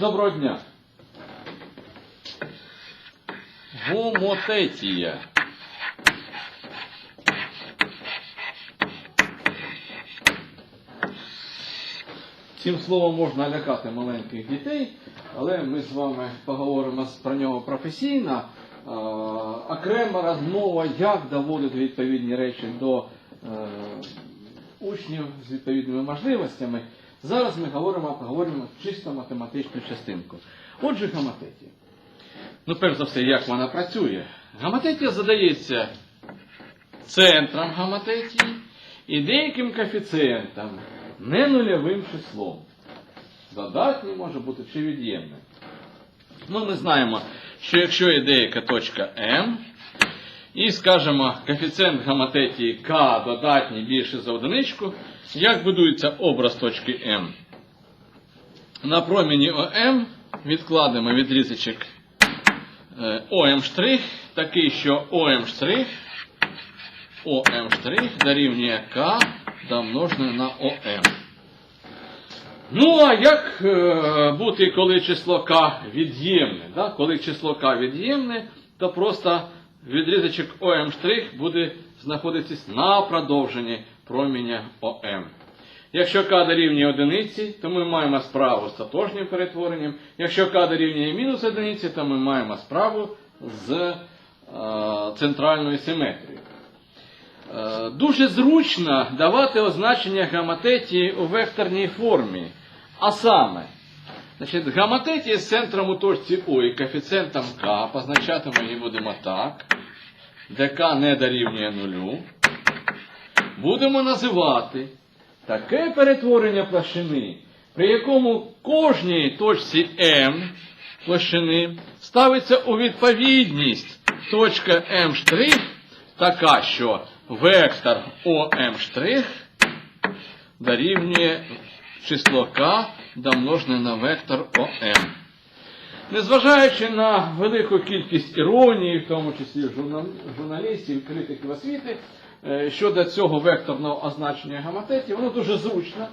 Доброго дня. Гомотетія. Цим словом можна лякати маленьких дітей, але ми з вами поговоримо про нього професійно. Окрема розмова, як доводити відповідні речі до е, учнів з відповідними можливостями. Зараз ми говоримо, поговоримо чисто математичну частинку. Отже, гаматетія. Ну, перш за все, як вона працює? Гаматетія задається центром гаматетії і деяким коефіцієнтом, не нульовим числом. Додатній може бути чи від'ємний. Ну, ми знаємо, що якщо є деяка точка М, і скажемо, коефіцієнт гаматетії К додатній більше за одиничку, як будується образ точки М? На промені ОМ відкладемо відрізочок е, ОМ такий, що ОМ ОМ дорівнює К домножене на ОМ. Ну, а як е, бути, коли число К від'ємне? Да? Коли число К від'ємне, то просто відрізочок ОМ буде знаходитись на продовженні проміння ОМ. Якщо К дорівнює одиниці, то ми маємо справу з тотожнім перетворенням. Якщо К дорівнює мінус одиниці, то ми маємо справу з е, центральною симетрією. Е, Дуже зручно давати означення гаматетії у векторній формі. А саме, значить, гаматетія з центром у точці О і коефіцієнтом К, позначати ми її будемо так, де К не дорівнює нулю, будемо називати таке перетворення площини, при якому кожній точці М площини ставиться у відповідність точка М' така, що вектор ОМ' дорівнює число К домножене на вектор ОМ. Незважаючи на велику кількість іронії, в тому числі журналістів, критиків освіти, е, щодо цього векторного означення гаматетів, воно дуже зручно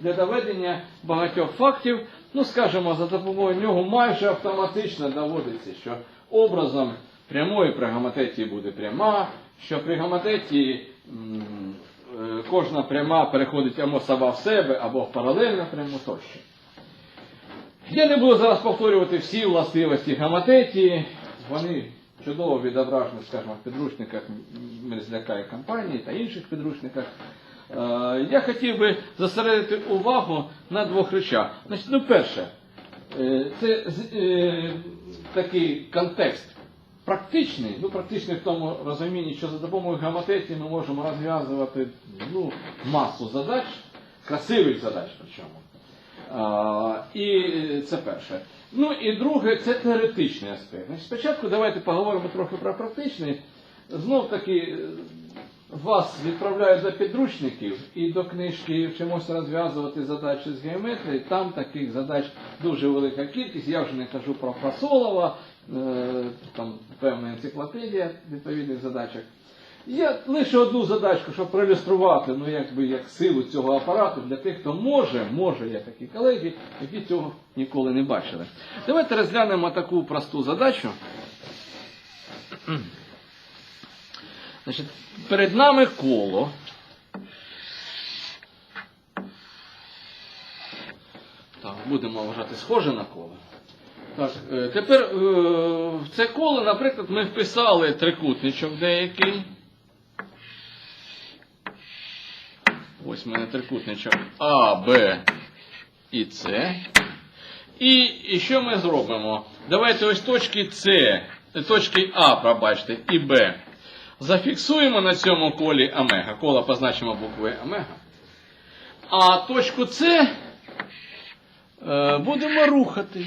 для доведення багатьох фактів. Ну, скажімо, за допомогою нього майже автоматично доводиться, що образом прямої при гаматетії буде пряма, що при гаматетії кожна пряма переходить або сама в себе, або в паралельну пряму тощо. Я не буду зараз повторювати всі властивості гаматетії. Вони чудово відображені, скажімо, в підручниках Мерзляка і компанії та інших підручниках. Е, Я хотів би зосередити увагу на двох речах. Значить, ну, перше, е, це е, такий контекст практичний, ну практичний в тому розумінні, що за допомогою гаматетії ми можемо розв'язувати ну, масу задач, красивих задач причому. А, і це перше. Ну і друге, це теоретичний аспект. Значить, спочатку давайте поговоримо трохи про практичний. Знов таки вас відправляють до підручників і до книжки вчимося розв'язувати задачі з геометрії. Там таких задач дуже велика кількість. Я вже не кажу про Фасолова, там певна енциклопедія відповідних задачок. Я лише одну задачку, щоб проілюструвати, ну якби як силу цього апарату для тих, хто може, може, є такі колеги, які цього ніколи не бачили. Давайте розглянемо таку просту задачу. Значить, перед нами коло. Так, будемо вважати схоже на коло. Так, е, тепер е, в це коло, наприклад, ми вписали трикутничок деякий. Ось в мене трикутничок А, Б і С. І, і що ми зробимо? Давайте ось точки С, е, точки А, пробачте, і Б. Зафіксуємо на цьому колі омега. Коло позначимо буквою омега. А точку С е, будемо рухати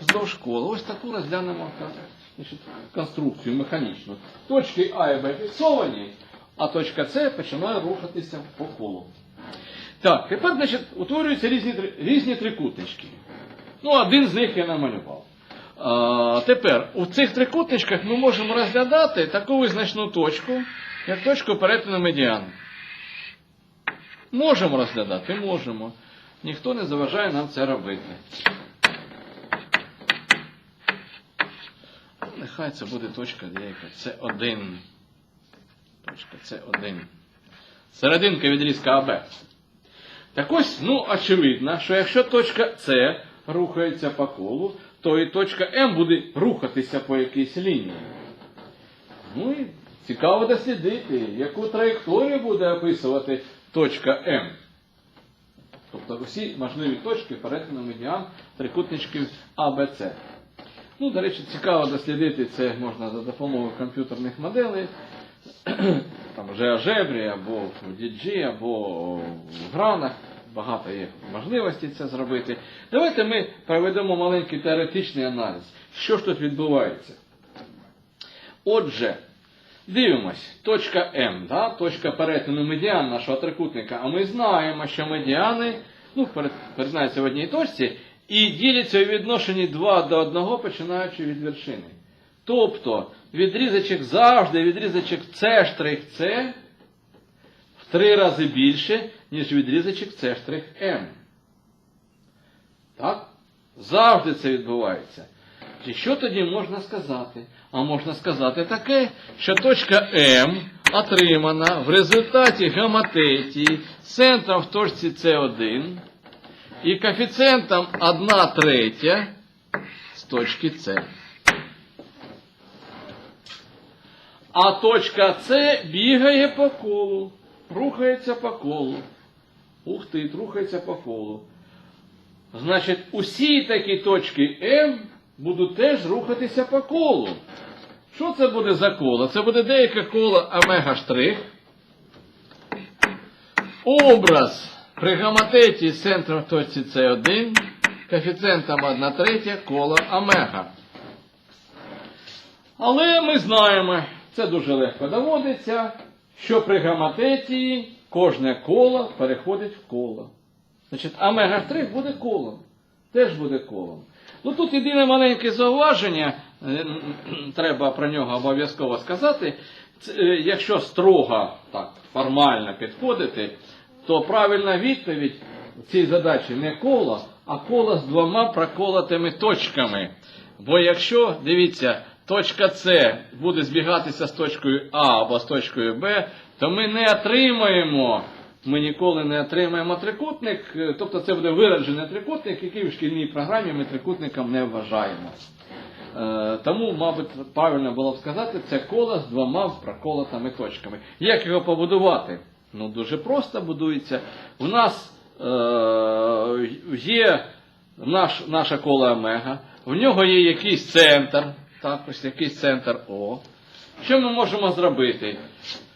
вздовж кола. Ось таку розглянемо значить, конструкцію механічну. Точки А і Б фіксовані, а точка С починає рухатися по колу. Так, тепер значить, утворюються різні, різні трикутнички. Ну, один з них я намалював. А, тепер у цих трикутничках ми можемо розглядати таку визначну точку, як точку перетину медіану. Можемо розглядати, можемо. Ніхто не заважає нам це робити. Ну, нехай це буде точка деяка. Це 1 Точка це 1 Серединка відрізка АБ. Так ось, ну, очевидно, що якщо точка С рухається по колу, то і точка М буде рухатися по якійсь лінії. Ну і цікаво дослідити, яку траєкторію буде описувати точка М. Тобто усі можливі точки перетину медіан трикутничків АБЦ. Ну, до речі, цікаво дослідити це можна за допомогою комп'ютерних моделей, там GeoGebra, або в DG, або в гранах. Багато є можливостей це зробити. Давайте ми проведемо маленький теоретичний аналіз. Що ж тут відбувається? Отже, дивимось, точка М, да? точка перетину медіан нашого трикутника. А ми знаємо, що медіани ну, перетинаються в одній точці і діляться у відношенні 2 до 1, починаючи від вершини. Тобто відрізочок завжди, відрізочок С-С в три рази більше, ніж відрізочок С-М. Так? Завжди це відбувається. І що тоді можна сказати? А можна сказати таке, що точка М отримана в результаті гаматетії центром в точці С1 і коефіцієнтом 1 третя з точки С. А точка С бігає по колу, рухається по колу. Ух ти, рухається по колу. Значить, усі такі точки М будуть теж рухатися по колу. Що це буде за коло? Це буде деяке коло омега штрих. Образ при гаматеті з центром точці С1, коефіцієнтом 1 третя коло омега. Але ми знаємо, це дуже легко доводиться, що при гаматетії кожне коло переходить в коло. Значить, омега штрих буде колом. Теж буде колом. Ну тут єдине маленьке зауваження, е, треба про нього обов'язково сказати. Е, Якщо строго так формально підходити, то правильна відповідь цій задачі не коло, а коло з двома проколотими точками. Бо якщо, дивіться, точка С буде збігатися з точкою А або з точкою Б, то ми не отримаємо, ми ніколи не отримаємо трикутник, е, тобто це буде виражений трикутник, який в шкільній програмі ми трикутником не вважаємо. Е, Тому, мабуть, правильно було б сказати, це коло з двома проколотими точками. Як його побудувати? Ну, дуже просто будується. У нас е, є наш, наше коло омега, в нього є якийсь центр, так, ось якийсь центр О. Що ми можемо зробити?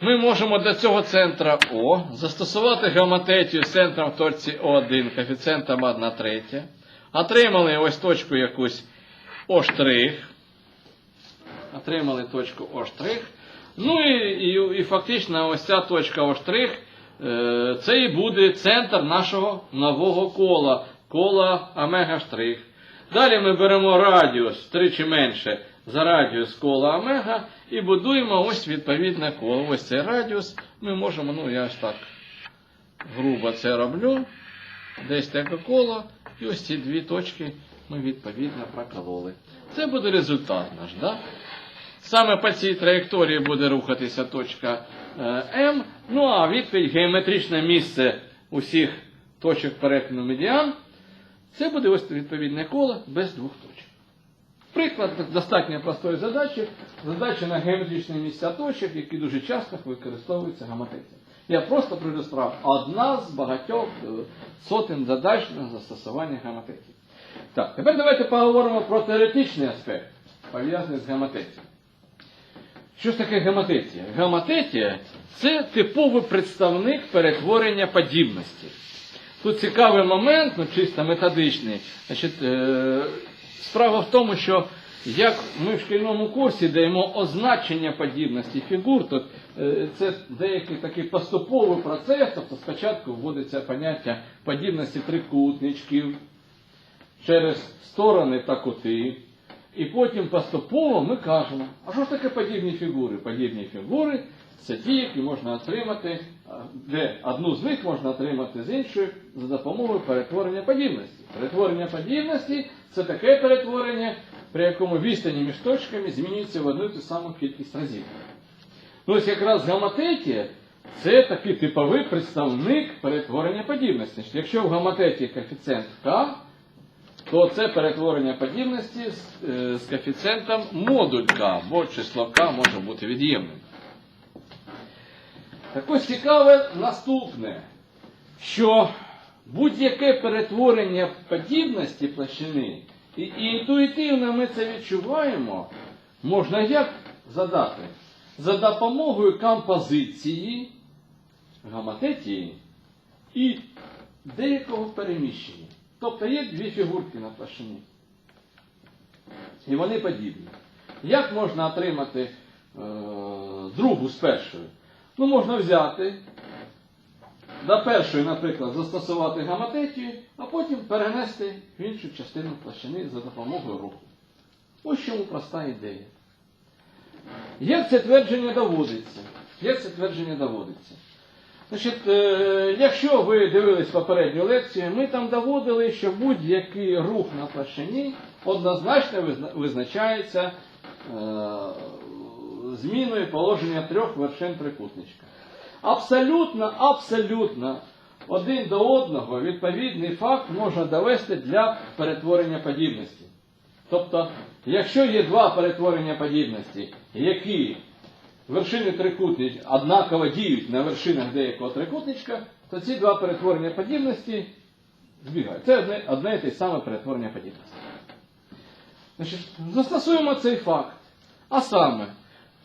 Ми можемо до цього центра О застосувати геометрію з центром в точці О1 коефіцієнтом 1 третя. Отримали ось точку якусь О. Отримали точку О. Ну і, і, і фактично ось ця точка О е, це і буде центр нашого нового кола, кола омега штрих. Далі ми беремо радіус втричі менше за радіус кола омега і будуємо ось відповідне коло. Ось цей радіус. Ми можемо, ну я ось так грубо це роблю. Десь таке коло. І ось ці дві точки ми відповідно прокололи. Це буде результат наш. Да? Саме по цій траєкторії буде рухатися точка е, М. Ну а відповідь геометричне місце усіх точок перетину медіан. Це буде ось відповідне коло без двох точок. Приклад достатньо простої задачі. Задача на геометричні місця точок, які дуже часто використовуються гаматеці. Я просто справу. Одна з багатьох е, сотень задач на застосування гаматеці. Так, тепер давайте поговоримо про теоретичний аспект, пов'язаний з гаматецією. Що ж таке гаматеція? Гаматеція це типовий представник перетворення подібності. Тут цікавий момент, ну чисто методичний. Значить, е, справа в тому, що як ми в шкільному курсі даємо означення подібності фігур, то е, це деякий такий поступовий процес, тобто спочатку вводиться поняття подібності трикутничків через сторони та кути. І потім поступово ми кажемо, а що ж таке подібні фігури? Подібні фігури це ті, які можна отримати, де одну з них можна отримати з іншої за допомогою перетворення подібності. Перетворення подібності це таке перетворення, при якому відстані між точками змінюється в одну і ту саму кількість разів. Ну, ось якраз гаматетія це такий типовий представник перетворення подібності. Якщо в гаматеті коефіцієнт k, то це перетворення подібності з, е, коефіцієнтом модуль k, бо число k може бути від'ємним. Так ось цікаве наступне, що будь-яке перетворення подібності площини, і, і інтуїтивно ми це відчуваємо, можна як задати? За допомогою композиції, гаматетії і деякого переміщення. Тобто є дві фігурки на площині. І вони подібні. Як можна отримати е, другу з першою? Ну, можна взяти до першої, наприклад, застосувати гаматетію, а потім перенести в іншу частину площини за допомогою руху. Ось чому проста ідея. Як це твердження доводиться? Як це твердження доводиться? Значить, е, якщо ви дивились попередню лекцію, ми там доводили, що будь-який рух на площині однозначно визначається е, зміною положення трьох вершин трикутничка. Абсолютно, абсолютно один до одного відповідний факт можна довести для перетворення подібності. Тобто, якщо є два перетворення подібності, які вершини трикутничка однаково діють на вершинах деякого трикутничка, то ці два перетворення подібності збігають. Це одне, одне і те саме перетворення подібності. Значить, застосуємо цей факт. А саме,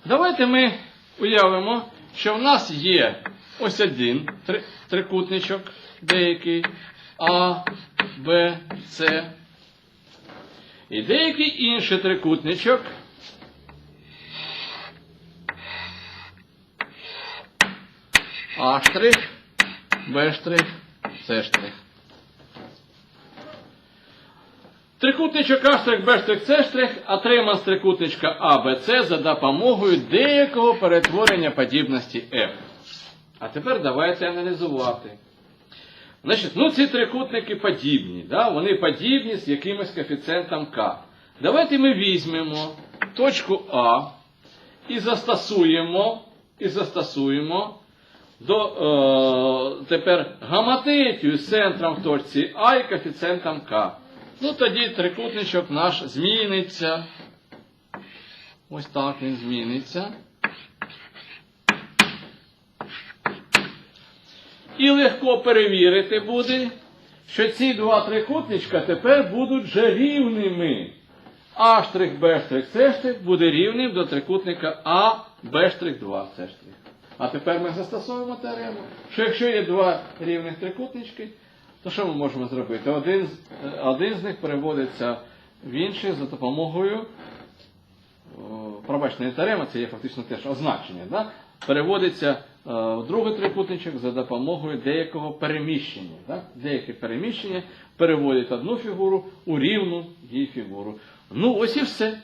давайте ми уявимо, що в нас є ось один три- трикутничок деякий А, Б, С. І деякий інший трикутничок. А штрих, Б штрих, С штрих. Трикутничок А штрих, Б штрих, С штрих отримав з трикутничка А, Б, С за допомогою деякого перетворення подібності F. А тепер давайте аналізувати. Значить, ну ці трикутники подібні, да? вони подібні з якимось коефіцієнтом К. Давайте ми візьмемо точку А і застосуємо, і застосуємо до е, тепер гаматетію з центром в точці А і коефіцієнтом К. Ну тоді трикутничок наш зміниться. Ось так він зміниться. І легко перевірити буде, що ці два трикутничка тепер будуть вже рівними. А штрих, Б штрих, С штрих буде рівним до трикутника А, Б штрих, 2, С штрих. А тепер ми застосовуємо теорему, що якщо є два рівних трикутнички, то що ми можемо зробити? Один, з- е, один з них переводиться в інший за допомогою не теорема, це є фактично теж означення, да? переводиться е, в другий трикутничок за допомогою деякого переміщення. Да? Деяке переміщення переводить одну фігуру у рівну її фігуру. Ну, ось і все.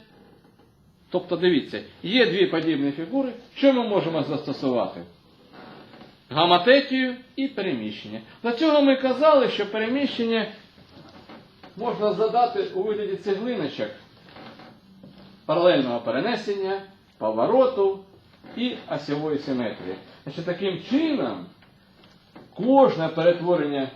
Тобто, дивіться, є дві подібні фігури, що ми можемо застосувати? Гаматетію і переміщення. Для цього ми казали, що переміщення можна задати у вигляді цеглиночок паралельного перенесення, повороту і осьової симетрії. Значить, таким чином, кожне перетворення,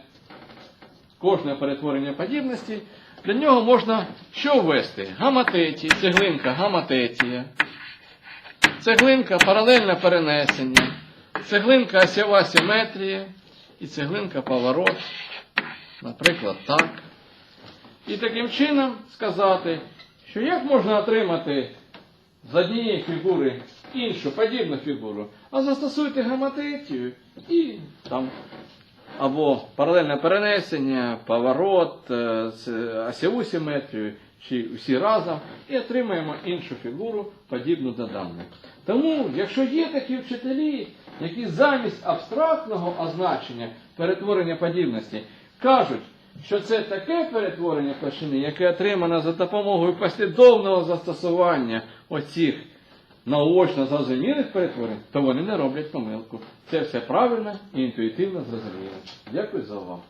кожне перетворення подібності, для нього можна що ввести? Гаматетії, цеглинка гаматетія, цеглинка паралельне перенесення, цеглинка осьова симетрія і цеглинка поворот. Наприклад, так. І таким чином сказати, що як можна отримати з однієї фігури іншу подібну фігуру, а застосуйте гаматетію і там або паралельне перенесення, поворот, е, осьову симетрію, чи всі разом, і отримаємо іншу фігуру, подібну до даної. Тому, якщо є такі вчителі, які замість абстрактного означення перетворення подібності кажуть, що це таке перетворення площини, яке отримано за допомогою послідовного застосування оцих наочно зрозумілих перетворень, то вони не роблять помилку. Це все правильно і інтуїтивно зрозуміло. Дякую за увагу.